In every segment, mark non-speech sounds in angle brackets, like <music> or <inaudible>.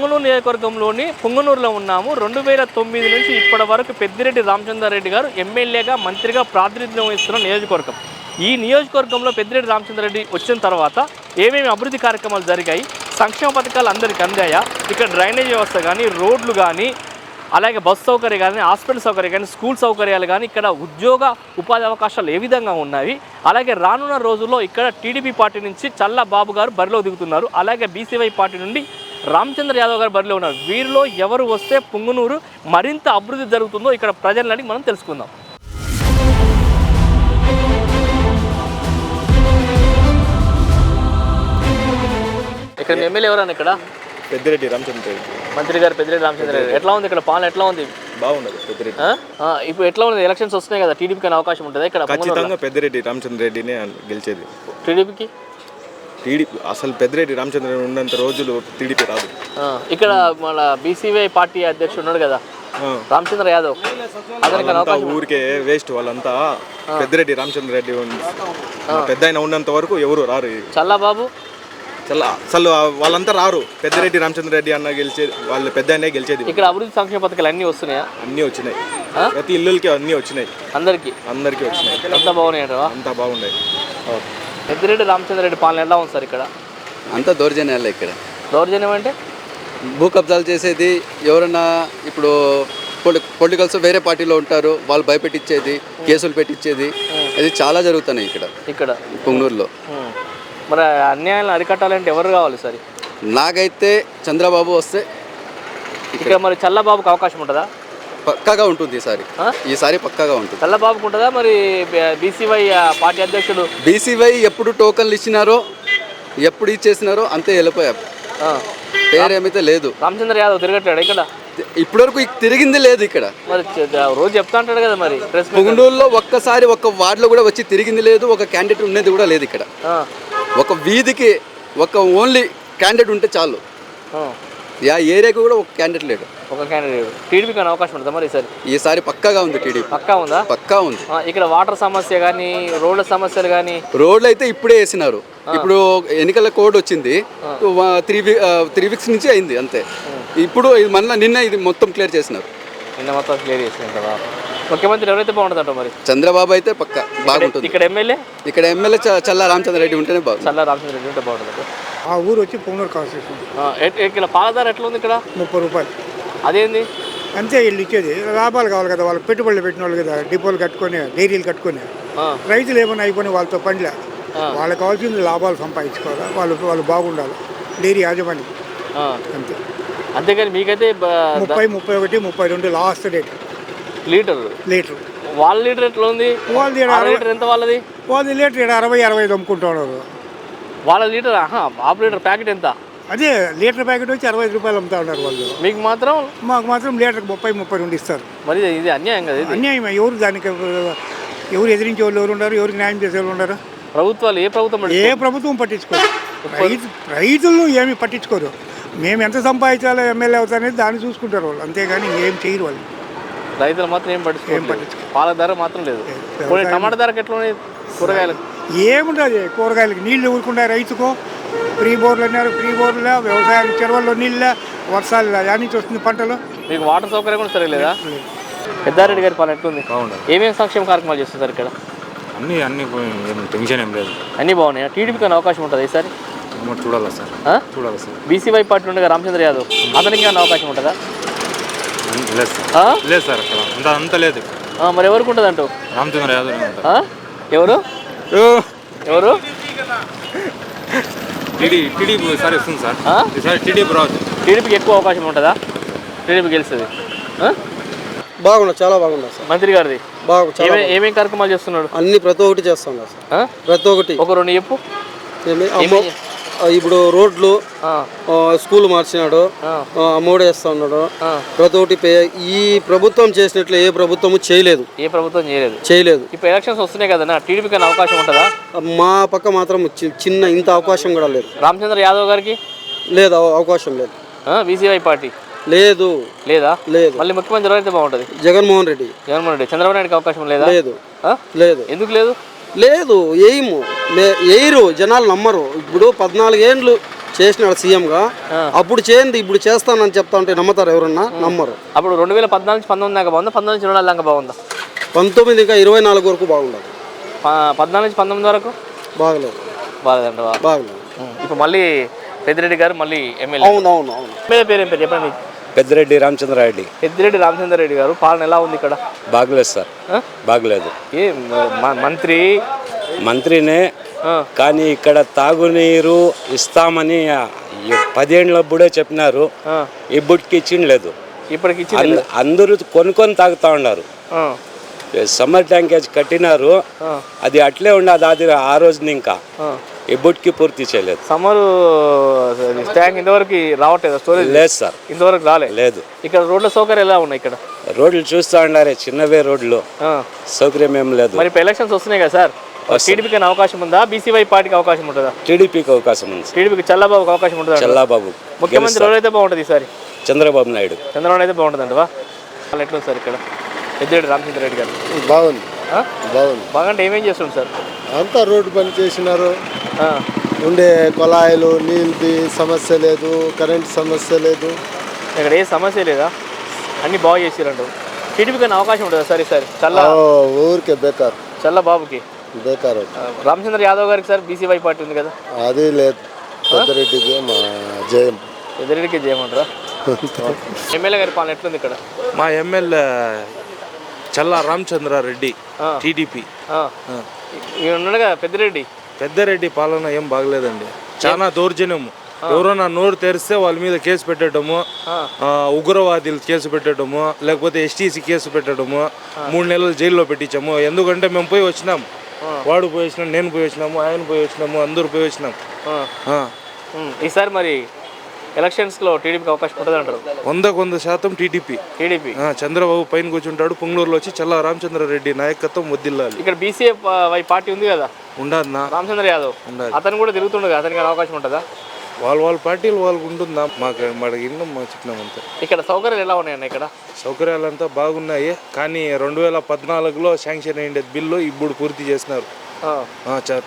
పొంగనూరు నియోజకవర్గంలోని పొంగనూరులో ఉన్నాము. రెండు వేల తొమ్మిది నుంచి ఇప్పటి వరకు పెద్దిరెడ్డి రామచంద్రారెడ్డి గారు ఎమ్మెల్యేగా మంత్రిగా ప్రాతినిధ్యం వహిస్తున్న నియోజకవర్గం. ఈ నియోజకవర్గంలో పెద్దిరెడ్డి రామచంద్రారెడ్డి వచ్చిన తర్వాత ఏమేమి అభివృద్ధి కార్యక్రమాలు జరిగాయి? సంక్షేమ పథకాలు అందరికీ అందాయా? ఇక్కడ డ్రైనేజ్ వ్యవస్థ కానీ రోడ్లు కానీ అలాగే బస్ సౌకర్యం కానీ హాస్పిటల్ సౌకర్యం కానీ స్కూల్ సౌకర్యాలు కానీ ఇక్కడ ఉద్యోగ ఉపాధి అవకాశాలు ఏ విధంగా ఉన్నాయి అలాగే రానున్న రోజుల్లో ఇక్కడ టీడీపీ పార్టీ నుంచి చల్ల బాబు గారు బరిలో దిగుతున్నారు. అలాగే బీసీవై పార్టీ నుండి రామచంద్ర యాదవ్ గారు బరిలో ఉన్నారు. వీరిలో ఎవరు వస్తే పుంగునూరు మరింత అభివృద్ధి జరుగుతుందో ఇక్కడ ప్రజలను మనం తెలుసుకుందాం. ఇక్కడ ఎమ్మెల్యే ఎవరన్నా ఇక్కడ? పెద్దిరెడ్డి రామచంద్ర రెడ్డి. మంత్రి గారు పెద్దిరెడ్డి రామచంద్ర రెడ్డి. ఎట్లా ఉంది ఇక్కడ పాలన? ఎట్లా ఉంది? బాగుండదు పెద్దిరెడ్డి. ఇప్పుడు ఎట్లా ఉంది? ఎలక్షన్స్ వస్తున్నాయి కదా టీడీపీకి అవకాశం ఉంటుంది? ఇక్కడ ఖచ్చితంగా పెద్దిరెడ్డి రామచంద్ర రెడ్డినే గెలిచేది. టీడీపీకి? టీడీపీ అసలు పెద్దిరెడ్డి రామచంద్ర రెడ్డి ఉన్నంత రోజులు టీడీపీ రాదు. ఇక్కడ మన బీసీవై పార్టీ అధ్యక్షుడు ఉన్నాడు కదా. రామచంద్ర యాదవ్. అతనికి ఊరికే వేస్ట్ వాళ్ళంతా పెద్దిరెడ్డి రామచంద్ర రెడ్డి. పెద్ద ఆయన ఉన్నంత వరకు ఎవరు రారు చల్లాబాబు. చాలా అసలు వాళ్ళంతా రారు. పెద్దిరెడ్డి రామచంద్ర రెడ్డి అన్న గెలిచేది వాళ్ళు పెద్ద ఆయనే గెలిచేది. ఇక్కడ అభివృద్ధి సంక్షేమ పథకాలు అన్నీ వస్తున్నాయా? అన్నీ వచ్చినాయి? ప్రతి ఇల్లులకి అన్నీ వచ్చినాయి. అందరికీ? అందరికీ వచ్చినాయి. అంతా బాగున్నాయి అంతా బాగున్నాయి. పెద్దిరెడ్డి రామచంద్ర రెడ్డి పాలన ఎలా ఉంది సార్ ఇక్కడ? అంతా దౌర్జన్యాలే ఇక్కడ. దౌర్జన్యం అంటే? భూ కబ్జాలు చేసేది ఎవరన్నా ఇప్పుడు పొలి పొలిటికల్స్ వేరే పార్టీలో ఉంటారు వాళ్ళు భయపెట్టించేది కేసులు పెట్టించేది ఇది చాలా జరుగుతున్నాయి ఇక్కడ. ఇక్కడ? పుంగనూరులో. మరి అన్యాయాలను అరికట్టాలంటే ఎవరు కావాలి సార్? నాకైతే చంద్రబాబు వస్తే ఇక్కడ. మరి చల్లబాబుకి అవకాశం ఉంటుందా? పక్కాగా ఉంటుంది ఈసారి? ఈసారి పక్కాగా ఉంటుంది. చల్లబాబుకు ఉంటుందా మరి బీసీవై పార్టీ అధ్యక్షుడు? బీసీవై ఎప్పుడు టోకన్లు ఇచ్చినారో ఎప్పుడు ఇచ్చేసినారో అంతే వెళ్ళిపోయారు పేరేమైతే లేదు. రామచంద్ర యాదవ్ తిరగట్టాడు ఇక్కడ? ఇప్పటివరకు ఇక తిరిగింది లేదు ఇక్కడ. మరి రోజు చెప్తా అంటాడు కదా మరి. పుంగనూరులో ఒక్కసారి ఒక్క వార్డులో కూడా వచ్చి తిరిగింది లేదు ఒక క్యాండిడేట్ ఉన్నది కూడా లేదు ఇక్కడ. ఒక వీధికి ఒక ఓన్లీ క్యాండిడేట్ ఉంటే చాలు. ఆ, యా ఏరియాకి కూడా ఒక క్యాండిడేట్ లేడు. ఒక క్యాండిడేట్ టీడీపీకి అవకాశం ఉంటుందా మరి ఈసారి? ఈసారి పక్కాగా ఉంది టీడీపీ పక్కా ఉందా? పక్కా ఉంది. ఆ, ఇక్కడ వాటర్ సమస్య కానీ రోడ్ల సమస్యలు కానీ రోడ్లు అయితే ఇప్పుడే వేసినారు. ఇప్పుడు ఎన్నికల కోడ్ వచ్చింది. త్రీ త్రీ వీక్స్ నుంచి అయింది అంతే. ఇప్పుడు ఇది మళ్ళీ నిన్న ఇది మొత్తం క్లియర్ చేసినారు. నిన్న మొత్తం క్లియర్ చేసింటారా ముఖ్యమంత్రి ఎవరైతే బాగుంటుందంట మరి? చంద్రబాబు అయితే పక్క బాగుంటుంది. ఇక్కడ ఎమ్మెల్యే? ఇక్కడ ఎమ్మెల్యే చ- చల్లా రామచంద్ర రెడ్డి ఉంటేనే బాగుంది చల్ల రామచంద్ర రెడ్డి ఉంటే బాగుంటుంది. ఆ ఊరు వచ్చి పొంగనూరు కాన్స్టిట్యూషన్ ఇక్కడ పాలధార ఎట్లా ఉంది ఇక్కడ? ముప్పై రూపాయలు. అదేంది? అంతే వీళ్ళు ఇచ్చేది. లాభాలు కావాలి కదా వాళ్ళు పెట్టుబడులు పెట్టిన వాళ్ళు కదా డిపోలు కట్టుకొని డైరీలు కట్టుకొని. రైతులు ఏమైనా అయిపోయినా వాళ్ళతో పనిలే. వాళ్ళకి కావాల్సింది లాభాలు సంపాదించుకోవాలి. వాళ్ళు వాళ్ళు బాగుండాలి. డైరీ యాజమాన్యం. అంతే. అంతేగాని మీకైతే ముప్పై ముప్పై ఒకటి ముప్పై రెండు లాస్ట్ డేట్. లీటర్. లీటర్. వాళ్ళ లీటర్ ఎట్లా ఉంది వాళ్ళది లీటర్ ఎంత వాళ్ళది? వాళ్ళది లీటర్ అరవై అరవై ఐదు అమ్ముకుంటున్నారు. వాళ్ళ లీటర్ ఆహా హాఫ్ లీటర్ ప్యాకెట్ ఎంత? అదే లీటర్ ప్యాకెట్ వచ్చి అరవై రూపాయలు అమ్ముతా ఉన్నారు వాళ్ళు. మీకు మాత్రం? మాకు మాత్రం లీటర్కి ముప్పై ముప్పై రెండు ఇస్తారు. మరి ఇది- అన్యాయం కదా ఇది? అన్యాయం ఎవరు దానికి ఎవరు ఎదిరించే వాళ్ళు ఎవరు ఉన్నారు ఎవరికి న్యాయం చేసే వాళ్ళు ఉన్నారు ప్రభుత్వాలు ఏ ప్రభుత్వం ఏ ప్రభుత్వం పట్టించుకోరు. <laughs> రైతు రైతులను ఏమి పట్టించుకోరు. మేము ఎంత సంపాదించాలో ఎమ్మెల్యే అవుతారనేది దాన్ని చూసుకుంటారు వాళ్ళు. అంతేగాని ఏం చేయరు వాళ్ళు. రైతులు మాత్రం ఏం పట్టించుకోవట్లేదు పాల ధర మాత్రం లేదు. టమాటా ధరకు ఎట్లా కూరగాయలకు ఏముంటుంది కూరగాయలకి నీళ్ళు ఊరుకుంటాయి రైతుకు. ఫ్రీ బోర్లు అన్నారు ఫ్రీ బోర్లు వ్యవసాయానికి చెరువుల్లో నీళ్ళ వర్షాలు యాడ్ నుంచి వస్తుంది పంటలు. మీకు వాటర్ సౌకర్యం కూడా సరిలేదా పెద్దారెడ్డి గారి పాలన ఎట్లుంది? ఏమేమి సంక్షేమ కార్యక్రమాలు చేస్తారు ఇక్కడ? అన్నీ అన్నీ టెన్షన్ ఏం లేదు. అన్నీ బాగున్నాయి? టీడీపీకి అనే అవకాశం ఉంటుంది ఈసారి? చూడాలా సార్. ఆ? చూడాలా సార్. బీసీవై పార్టీ ఉండగా రామచంద్ర యాదవ్ అతనికి అన్న అవకాశం ఉంటుందా? అన్- లేదు సార్. ఆ? లేదు సార్ అక్కడ. అంత అంత లేదు. ఆ, మరి ఎవరికి ఉంటుంది అంటూ రామచంద్ర యాదవ్? ఎవరు? ఎవరు? టీడీపీ వస్తుంది సార్. ఆ? ఈసారి టీడీపీ రావచ్చు టీడీపీకి ఎక్కువ అవకాశం ఉంటుందా? టీడీపీ గెలుస్తుంది? బాగున్నా చాలా బాగున్నా సార్. మంత్రి గారిది. బాగు చాలా ఏమే ఏమేం కార్యక్రమాలు చేస్తున్నాడు? అన్ని ప్రతి ఒక్కటి చేస్తున్నా సార్? ప్రతి ఒక్కటి. ఒక రెండు చెప్పు. ఇప్పుడు రోడ్లు స్కూల్ మార్చినాడు. వేస్తా ఉన్నాడు. ప్రతి ఒక్కటి ఈ ప్రభుత్వం చేసినట్లు ఏ ప్రభుత్వము చేయలేదు. ఏ ప్రభుత్వం చేయలేదు. చేయలేదు. ఇప్పుడు ఎలక్షన్స్ వస్తున్నాయి కదా టీడీపీకి అవకాశం ఉంటుందా? మా పక్క మాత్రం చిన్న ఇంత అవకాశం కూడా లేదు. రామచంద్ర యాదవ్ గారికి? లేదు అవ- అవకాశం లేదు. BCY party? లేదు. లేదా? లేదు. మళ్ళీ ముఖ్యమంత్రి ఎవరైతే బాగుంటుంది? జగన్మోహన్ రెడ్డి. జగన్మోహన్ రెడ్డి. చంద్రబాబు నాయుడుకి అవకాశం లేదా? లేదు? లేదు. ఎందుకు లేదు? లేదు ఏయము వేయరు జనాలు నమ్మరు. ఇప్పుడు పద్నాలుగేండ్లు చేసినాడు సీఎంగా. అప్పుడు చేయండి ఇప్పుడు చేస్తానని చెప్తా ఉంటే నమ్ముతారు ఎవరన్నా? నమ్మరు. అప్పుడు రెండు వేల పద్నాలుగు పంతొమ్మిది దాకా బాగుందా? పంతొమ్మిది నుంచి వేల దాకా బాగుందా? పంతొమ్మిది ఇంకా ఇరవై నాలుగు వరకు బాగుండదు. పద్నాలుగు నుంచి పంతొమ్మిది వరకు? బాగలేదు. బాగాలేదంట బాగలేదు. ఇప్పుడు మళ్ళీ పెద్దిరెడ్డి గారు మళ్ళీ ఎమ్మెల్యే. అవును అవును అవును. పేరు ఏం పేరు? చెప్పండి. పెద్దిరెడ్డి రామచంద్రారెడ్డి. పెద్దిరెడ్డి రామచంద్ర రెడ్డి గారు పాలన ఎలా ఉంది ఇక్కడ? బాగలేదు సార్? బాగలేదు. ఏ మ- మంత్రి? మంత్రినే కానీ ఇక్కడ తాగునీరు ఇస్తామని పదేళ్ళప్పుడే చెప్పినారు. ఆ, ఇప్పటికి ఇచ్చిండలేదు ఇప్పటికి అంద- అందరూ కొనుక్కొని తాగుతా ఉన్నారు. ఆ, సమ్మర్ ట్యాంకేజ్ కట్టినారు. అది అట్లే ఉండదు అది ఆ రోజుని ఇంకా. ఆ. ఇప్పటికి పూర్తి చేయలేదు. సమ్మరు ట్యాంక్ ఇంతవరకు రావట్లేదు? స్టోరేజ్ లేదు సార్. ఇంతవరకు రాలే? లేదు. ఇక్కడ రోడ్ల సౌకర్యం ఎలా ఉన్నాయి ఇక్కడ? రోడ్లు చూస్తా ఉండారే చిన్నవే రోడ్లు. ఆ. సౌకర్యం ఏం లేదు. మరి ఇప్పుడు ఎలక్షన్స్ వస్తున్నాయి కదా సార్. టీడీపీకి అయినా అవకాశం ఉందా? బీసీవై పార్టీకి అవకాశం ఉంటుందా? టీడీపీకి అవకాశం ఉంది. టీడీపీకి చల్లబాబుకి అవకాశం ఉంటుందా? చల్లాబాబు ముఖ్యమంత్రి ఎవరైతే బాగుంటుంది ఈసారి చంద్రబాబు నాయుడు. చంద్రబాబు అయితే బాగుంటుందండి వా. వాళ్ళు ఎట్లా సార్ ఇక్కడ? పెద్దిరెడ్డి రామచంద్ర రెడ్డి గారు. బాగుంది? బాగుంది. బాగంటే ఏమేం చేస్తుండు సార్? అంతా రోడ్డు పని చేసినారు. ఉండే కొలాయిలు నీళ్ళది సమస్య లేదు కరెంట్ సమస్య లేదు. ఇక్కడ ఏ సమస్య లేదా? అన్ని బాగా చేసిరంటు. టీడీపీకి అయినా అవకాశం ఉంటుందా? సరే సార్. చల్ల. ఓ, ఊరికే బేకార్. చల్ల బాబుకి. బేకార్. రామచంద్ర యాదవ్ గారికి సార్ బీసీవై పార్టీ ఉంది కదా? అది లేదు. పెద్దరెడ్డికి మా జయం. పెద్దిరెడ్డికి చేయమంటారా ఎమ్మెల్యే గారి పాలన ఎట్లుంది ఇక్కడ? మా ఎమ్మెల్యే చల్లా రామచంద్రారెడ్డి ఆ. టీడీపీ. ఆ. ఈయన ఉన్నాడు కదా పెద్దిరెడ్డి. పెద్దరెడ్డి పాలన ఏం బాగలేదండి. చాలా దౌర్జన్యము. ఎవరైనా నోరు తెరిస్తే వాళ్ళ మీద కేసు పెట్టడము ఆ, ఉగ్రవాదులు కేసు పెట్టడము లేకపోతే ఎస్టీసీ కేసు పెట్టడము మూడు నెలలు జైల్లో పెట్టించాము. ఎందుకంటే మేము పోయి వచ్చినాం వాడు పోయి వచ్చినాం నేను పోయి వచ్చినాము ఆయన పోయి వచ్చినాము అందరూ పోయి వచ్చినాం ఆ. ఆ. ఉమ్, ఈసారి మరి ఎలక్షన్స్లో టీడీపీకి అవకాశం ఉంటుంది అంటారు వందకు వంద శాతం టీడీపీ. టీడీపీ. చంద్రబాబు పైన కూర్చుంటాడు. పుంగళూరులో వచ్చి చల్లా రామచంద్రారెడ్డి నాయకత్వం వద్దిల్లాలి. ఇక్కడ బీసీఏ వై పార్టీ ఉంది కదా? ఉండదన్నా రామచంద్ర యాదవ్. ఉండాలి. అతను కూడా తిరుగుతుండగా అతనికి అవకాశం ఉంటుందా? వాళ్ళ వాళ్ళ పార్టీలు వాళ్ళకు ఉంటుందా? మాకు మాకు ఇన్నం మా చెప్పినాం అంతే. ఇక్కడ సౌకర్యాలు ఎలా ఉన్నాయన్న ఇక్కడ? సౌకర్యాలంతా బాగున్నాయి. కానీ రెండు వేల పద్నాలుగులో శాంక్షన్ అయ్యిండే బిల్లు ఇప్పుడు పూర్తి చేసినారు.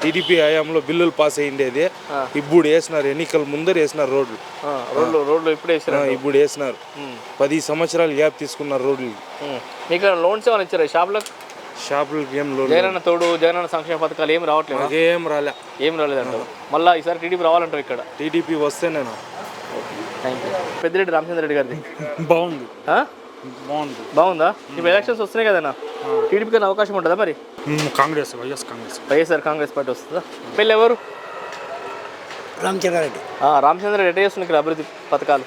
టీడీపీ హయాంలో బిల్లులు పాస్ అయ్యిండేది ఇప్పుడు వేసినారు ఎన్నికల ముందర వేసినారు రోడ్లు. రోడ్లు రోడ్లు ఇప్పుడే ఇప్పుడు వేసినారు. పది సంవత్సరాలు గ్యాప్ తీసుకున్నారు రోడ్లు. మీకు లోన్స్ ఏమైనా ఇచ్చారు షాప్లకు షాపులకి ఏం లోన్ జగనన్న తోడు జగనన్న సంక్షేమ పథకాలు ఏం రావట్లేదు? మాకేం రాలే. ఏం రాలేదంటారు మళ్ళీ ఈసారి టీడీపీ రావాలంటారు ఇక్కడ. టీడీపీ వస్తే నేను పెద్దిరెడ్డి రామచంద్ర రెడ్డి గారిది. <laughs> బాగుంది? బాగుంది. బాగుందా? ఇప్పుడు ఎలక్షన్స్ వస్తున్నాయి కదన్నా? టీడీపీకి అవకాశం ఉంటుందా మరి? Congress YS Congress. YSR Congress party వస్తుందా? పెళ్ళి ఎవరు? రామచంద్రారెడ్డి. ఆ, రామచంద్ర రెడ్డి చేస్తున్న ఇక్కడ అభివృద్ధి పథకాలు?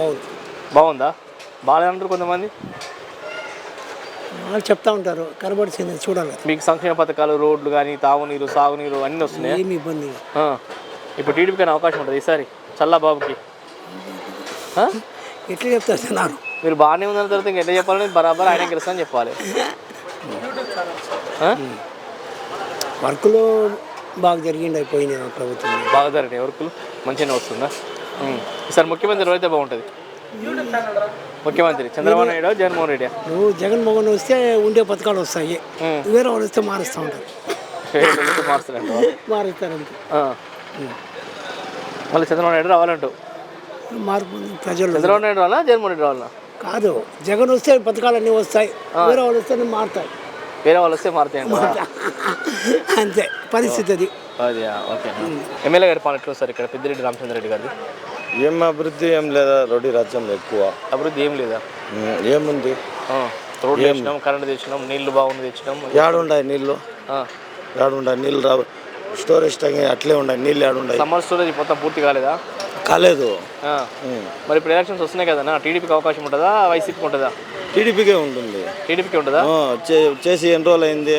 బాగుంది. బాగుందా? బాగాలేదంటారు కొంతమంది? చెప్తా ఉంటారు కనబడిచింది చూడాలి మీకు సంక్షేమ పథకాలు రోడ్లు కానీ తాగునీరు సాగునీరు అన్నీ వస్తున్నాయి? ఏమి ఇబ్బంది ఇప్పుడు టీడీపీకి అవకాశం ఉంటుంది ఈసారి? చల్లా బాబుకి? ఎట్లా చెప్తారు మీరు బాగానే ఉందని తర్వాత ఇంకా ఎట్లా చెప్పాలని బరాబర్ ఆయన గెలుస్తా అని చెప్పాలి? వర్క్లో బాగా జరిగింది అయిపోయింది ప్రభుత్వం. బాగా జరిగినాయి వర్కులు. మంచిగానే వస్తుందా? ఉం. ఈసారి ముఖ్యమంత్రి ఎవరైతే బాగుంటుంది? ముఖ్యమంత్రి చంద్రబాబు నాయుడు జగన్మోహన్ రెడ్డి? నువ్వు జగన్మోహన్ వస్తే ఉండే పథకాలు వస్తాయి. వేరే వాళ్ళు వస్తే మారుస్తూ ఉంటారు. మారుస్తారంట మళ్ళీ చంద్రబాబు నాయుడు రావాలంటావు? మార్పు ప్రజలు. చంద్రబాబు నాయుడు రావాలా జగన్మోహన్ రెడ్డి రావాలా? కాదు. జగన్ వస్తే పథకాలన్నీ వస్తాయి. వేరే వాళ్ళు వస్తే మారుతాయి. వేరే వాళ్ళు వస్తే మారుతాయంట అంతే. పరిస్థితి అది. అది ఓకే. ఎమ్మెల్యే గారి పాలన ఎట్లా సార్ ఇక్కడ పెద్దిరెడ్డి రామచంద్ర రెడ్డి గారిది. ఏం అభివృద్ధి ఏం లేదా? రౌడీ రాజ్యం ఎక్కువ. అభివృద్ధి ఏం లేదా? ఏముంది? ఆ, రోడ్లు తెచ్చినాం కరెంట్ తెచ్చినాం నీళ్ళు బాగుంది తెచ్చినాం. ఏడుండాయి నీళ్ళు ఆ, ఏడుండాయి నీళ్ళు రావు. స్టోరేజ్ ట్యాంక్ అట్లే ఉండాయి నీళ్ళు ఏడుండాయి సమ్మర్ స్టోరేజ్ మొత్తం పూర్తి కాలేదా? కాలేదు. మరి ఇప్పుడు ఎలక్షన్స్ వస్తున్నాయి కదా టీడీపీకి అవకాశం ఉంటుందా వైసీపీకి ఉంటుందా? టీడీపీకే ఉంటుంది. టీడీపీకి ఉంటుందా? చేసి ఎన్ని రోజులు అయింది.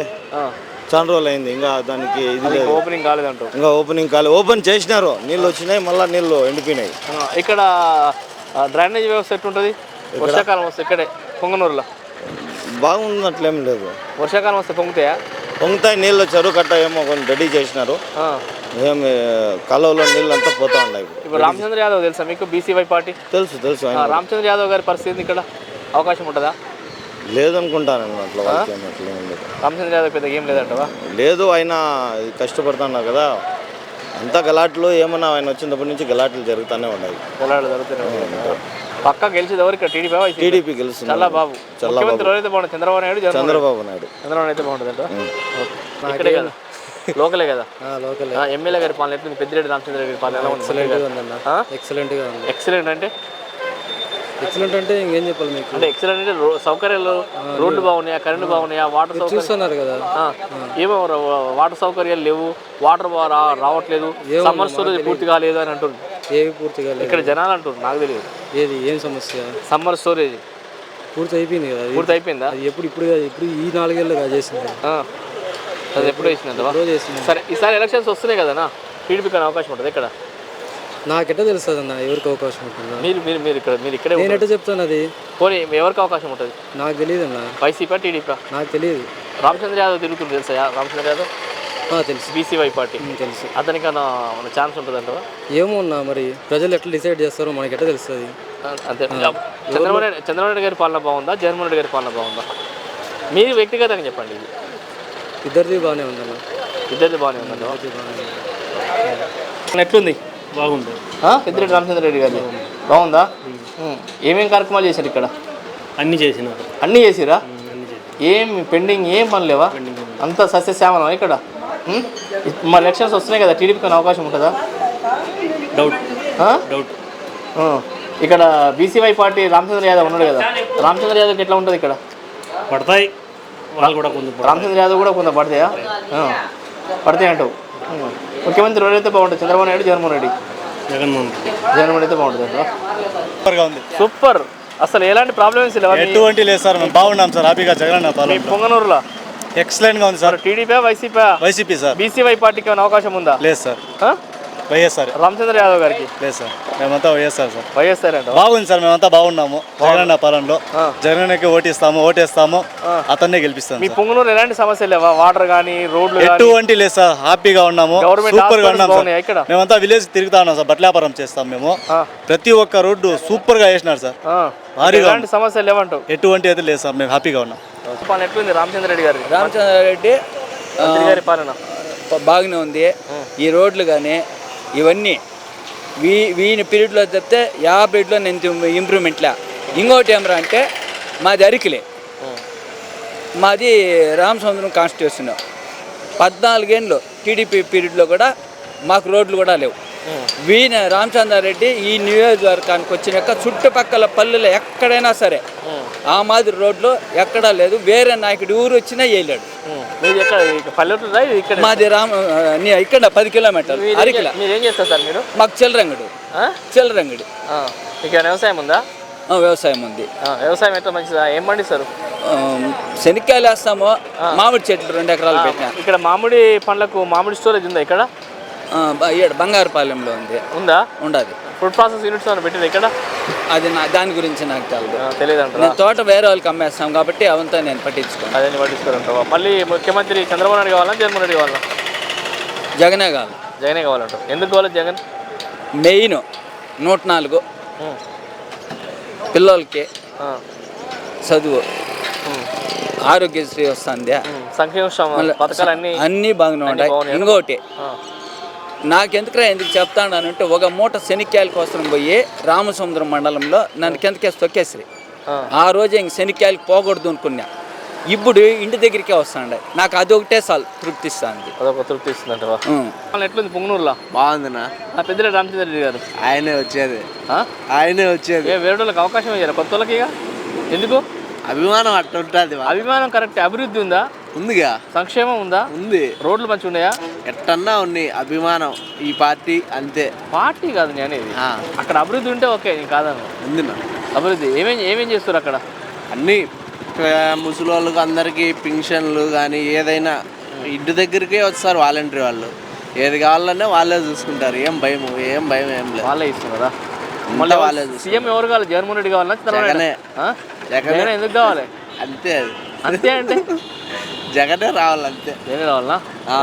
చాలా రోజులు అయింది. ఇంకా దానికి ఇది ఓపెనింగ్ కాలేదంటావు. ఇంకా ఓపెనింగ్ కాలే. ఓపెన్ చేసినారు. నీళ్ళు వచ్చినాయి మళ్ళీ నీళ్ళు ఎండిపోయినాయి. ఇక్కడ డ్రైనేజ్ వ్యవస్థ ఎట్లుంటుంది? వర్షాకాలం వస్తే ఇక్కడే పొంగనూరులో. బాగున్నట్లేం లేదు. వర్షాకాలం వస్తే పొంగుతాయా? పొంగుతాయి నీళ్ళు చెరువు కట్ట ఏమో కొంచెం రెడీ చేసినారు. ఏమి కాలువలో నీళ్ళు అంతా పోతా ఉన్నాయి ఇప్పుడు. రామచంద్ర యాదవ్ తెలుసా మీకు బీసీవై పార్టీ? తెలుసు తెలుసు రామచంద్ర యాదవ్ గారి పరిస్థితి ఇక్కడ అవకాశం ఉంటుందా? లేదనుకుంటాను అట్లా. రామచంద్ర యాదవ్ పెద్ద ఏం లేదంటవా? లేదు ఆయన కష్టపడుతున్నారు కదా. అంతా గలాట్లు ఏమన్నా ఆయన వచ్చినప్పటి నుంచి గలాట్లు జరుగుతూనే ఉన్నాయి. గెలాడు జరుగుతూనే. పక్కా గెలిచేది ఎవరు ఇక్కడ టీడీపీ టీడీపీ గెలుస్తుంది. చాలా బాబు ముఖ్యమంత్రి ఎవరైతే బాగుంటుంది చంద్రబాబు నాయుడు. చంద్రబాబు నాయుడు. చంద్రబాబు అయితే బాగుంటుంది అంట ఇక్కడే కదా? లోకలే కదా? లోకల్. ఆ, ఎమ్మెల్యే గారి పాలన ఎట్లుంది? పెద్దిరెడ్డి రామచంద్ర రెడ్డి పాలన ఎలా ఉంది? ఉందన్న. ఆ? ఎక్సలెంట్గా ఉంది. ఎక్సలెంట్ అంటే? ఎక్సలెంట్ అంటే ఇంకేం చెప్పాలి మీకు? అంటే ఎక్సలెంట్ అంటే సౌకర్యాలు రోడ్లు బాగున్నాయా? కరెంటు బాగున్నాయా? వాటర్ సౌకర్యం చూస్తున్నారు కదా. ఏమో ర- వాటర్ సౌకర్యాలు లేవు. వాటర్ రావట్లేదు. స్టోరేజ్ పూర్తి కాలేదు అని అంటుంది ఏవి పూర్తిగా లేదు ఇక్కడ జనాలు అంటారు నాకు తెలియదు. ఏది ఏం సమస్య? Summer storage. పూర్తి అయిపోయింది కదా అది పూర్తి అయిపోయిందా? అది ఎప్పుడు ఇప్పుడు కాదు, ఇప్పుడు ఈ నాలుగేళ్ళు కాదు. చేసింది ఆ. అది ఎప్పుడో ఎప్పుడో చేసింది. సరే ఈసారి ఎలక్షన్స్ వస్తున్నాయి కదా టీడీపీకి అవకాశం ఉంటుంది ఇక్కడ నాకెట్ట తెలుస్తుంది అన్న ఎవరికి అవకాశం ఉంటుందా? మీరు మీరు మీరు ఇక్కడ మీరు ఇక్కడే ఉంటారు. నేనెట్ట చెప్తాను అది? పోనీ ఎవరికి అవకాశం ఉంటుంది? నాకు తెలియదు అన్న. YCP TDP? నాకు తెలియదు. రామచంద్ర యాదవ్ తిరుగుతుంది తెలుసా రామచంద్ర యాదవ్? తెలుసు. బీసీవై పార్టీ తెలుసు. అతనికి మన ఛాన్స్ ఉంటుంది అంటావా? ఏమో మరి ప్రజలు ఎట్లా డిసైడ్ చేస్తారో మనకి ఎట్ట తెలుస్తుంది అంతే. చంద్రబాబు నాయుడు చంద్రబాబు నాయుడు గారి పాలన బాగుందా? జగన్మోహన్ రెడ్డి గారి పాలన బాగుందా? మీరు వ్యక్తిగతంగా చెప్పండి ఇది. ఇద్దరిది బాగానే ఉందన్న. ఇద్దరిది బాగానే ఉందండి ఇద్దరిది బాగానే ఉంది. ఎట్లుంది? బాగుంది? పెద్దిరెడ్డి రామచంద్ర రెడ్డి గారి బాగుందా? ఉం. ఏమేం కార్యక్రమాలు చేశారు ఇక్కడ? అన్ని చేసినారు. అన్నీ చేసిరా? ఏం పెండింగ్ ఏం పని లేవా అంతా సస్యశ్యామలం ఇక్కడ? మరి ఎలక్షన్స్ వస్తున్నాయి కదా టీడీపీకి అవకాశం ఉంటుందా? డౌట్. ఆ? డౌట్. ఆ. ఇక్కడ బీసీవై పార్టీ రామచంద్ర యాదవ్ ఉన్నాడు కదా రామచంద్ర యాదవ్కి ఎట్లా ఉంటుంది ఇక్కడ? పడతాయి. వాళ్ళు కూడా పడతాయి. రామచంద్ర యాదవ్ కూడా కొంత పడతాయా. పడతాయి అంటావు. ముఖ్యమంత్రి ఎవరైతే బాగుంటుంది చంద్రబాబు నాయుడు జగన్మోహన్ రెడ్డి? జగన్మోహన్ రెడ్డి. జగన్మోహన్ అయితే బాగుంటుంది? సూపర్గా ఉంది. సూపర్. అసలు ఎలాంటి ప్రాబ్లమ్స్ లేవా? ఎటువంటి లేదు సార్ మేము బాగున్నాం సార్. హ్యాపీగా జగన్ మీ పొంగనూరులో ఎక్సలెంట్గా ఉంది sir TDP YCP YCP sir BCY పార్టీకి ఏమైనా అవకాశం ఉందా? లేదు సార్? వైఎస్ఆర్. రామచంద్ర యాదవ్ గారికి? లేదు సార్ మేమంతా వైఎస్ఆర్ సార్ వైఎస్ఆర్ అంట బాగుంది సార్ మేమంతా బాగున్నాము. జగనన్న పాలనలో. జగనన్నకి ఓటిస్తాము ఓటేస్తాము. అతన్నే గెలిపిస్తాం మీ. పొంగనూరు ఎలాంటి సమస్యలు లేవా? వాటర్ కానీ రోడ్లు ఎటువంటి లేదు సార్ హ్యాపీగా ఉన్నాము. సూపర్గా hospitals ఉన్నాం బాగున్నాయా ఇక్కడ? మేమంతా విలేజ్ తిరుగుతా ఉన్నాం సార్ బట్టల వ్యాపారం చేస్తాం మేము. ప్రతి ఒక్క రోడ్డు సూపర్గా వేసినారు సార్. భారీగా ఎలాంటి సమస్యలు లేవంటావు? ఎటువంటి అయితే లేదు సార్ మేము హ్యాపీగా ఉన్నాం. పాలన ఎట్లుంది రామచంద్ర రెడ్డి గారి? రామచంద్రారెడ్డి మంత్రి గారి పాలన? బాగానే ఉంది. ఈ రోడ్లు కానీ ఇవన్నీ వీ వీని పీరియడ్లో చెప్తే యా పీరియడ్లో నేను ఇంప్రూవ్మెంట్లా ఇంకోటి ఏమరా అంటే మాది అరికిలే. మాది రామచంద్రం కాన్స్టిట్యూషన్ పద్నాలుగేళ్ళు టీడీపీ పీరియడ్లో కూడా మాకు రోడ్లు కూడా లేవు. వీణ రామచంద్రారెడ్డి ఈ నియోజకవర్గానికి వచ్చినాక చుట్టుపక్కల పల్లెలు ఎక్కడైనా సరే ఆ మాదిరి రోడ్లు ఎక్కడా లేదు. వేరే నాయకుడు ఊరు వచ్చినా వేయలేడు ఇక్కడ ఇక్కడ? మాది రామ నీ ఇక్కడ పది కిలోమీటర్లు అరికిల. సార్ మాకు చిల్లరంగడు? చిల్లరంగడి ఏమైనా వ్యవసాయం ఉందా? వ్యవసాయం ఉంది. వ్యవసాయం ఎట్లా మంచిదా? ఏం పండిస్తారు? ఆ, శనక్కాయలు వేస్తాము. మామిడి చెట్లు రెండు ఎకరాలు పెట్టినా. ఇక్కడ మామిడి పండ్లకు మామిడి స్టోరేజ్ ఉందా ఇక్కడ? ఈడ బంగారుపాలెంలో ఉంది. ఉందా? ఉండదు. ఫుడ్ ప్రాసెస్ యూనిట్స్ పెట్టింది ఇక్కడ? అది నా దాని గురించి నాకు తెలియదు తెలియదు నేను తోట వేరే వాళ్ళకి అమ్మేస్తాం కాబట్టి అవంతా నేను పట్టించుకోను. అదే పట్టించుకోరంటావా మళ్ళీ ముఖ్యమంత్రి చంద్రబాబు నాయుడు కావాలా జగన్మోహన్ రెడ్డి కావాలా? జగనే కాదు జగనే కావాలంటారు ఎందుకు కావాలి జగన్? మెయిన్ నూట నాలుగు. పిల్లలకి. చదువు. ఆరోగ్యశ్రీ వస్తుంది. సంక్షేమ అన్నీ బాగానే బాగున్నాయి. ఇంకోటి. నాకెందుకురా ఎందుకు చెప్తానంటే ఒక మూట శనిక్కాయల కోసం పోయి రామసముద్రం మండలంలో నన్ను కిందకేసి తొక్కేసిరి. ఆ. రోజు ఇంక శనిక్కాయలు పోకూడదు అనుకున్నా. ఇప్పుడు ఇంటి దగ్గరికే వస్తాండే. నాకు అది ఒకటే చాలు తృప్తిస్తుంది అదొక తృప్తి ఇస్తుందంటవా ఎట్లుంది పొంగనూరులో? బాగుందినా. ఆ పెద్దిరెడ్డి రామచంద్ర రెడ్డి గారు. ఆయనే వచ్చేది? ఆయనే వచ్చేది. వేరే వాళ్ళకి అవకాశం ఇయ్యారు? కొత్త వాళ్ళకి ఇక? ఎందుకు? అభిమానం అట్లా ఉంటుంది అభిమానం కరెక్ట్. అభివృద్ధి ఉందా? ఉందిగా? సంక్షేమం ఉందా? ఉంది. రోడ్లు మంచిగా ఉన్నాయా? ఎట్టన్నా ఉన్నాయి. అభిమానం. ఈ పార్టీ అంతే. పార్టీ కాదు నేను అక్కడ అభివృద్ధి ఉంటే ఓకే నేను కాదను. ఉందినా అభివృద్ధి. ఏమేం ఏమేం చేస్తారు అక్కడ? అన్నీ ముసలి వాళ్ళకి అందరికీ పింఛన్లు కానీ ఏదైనా ఇంటి దగ్గరికే వస్తారు వాలంటీర్ వాళ్ళు. ఏది కావాలన్నా వాళ్ళే చూసుకుంటారు. ఏం భయం ఏం భయం ఏం లేదు. వాళ్ళే ఇస్తున్నారా? మళ్ళీ వాళ్ళే సీఎం ఎవరు కావాలి? జగన్మోహన్ రెడ్డి కావాలన్నా? జగనే. జగన్ ఎందుకు కావాలి? అంతే అది. అంతే అంటే? <laughs> జగనే రావాలంతే. జగన్ కావాలనా ఆ.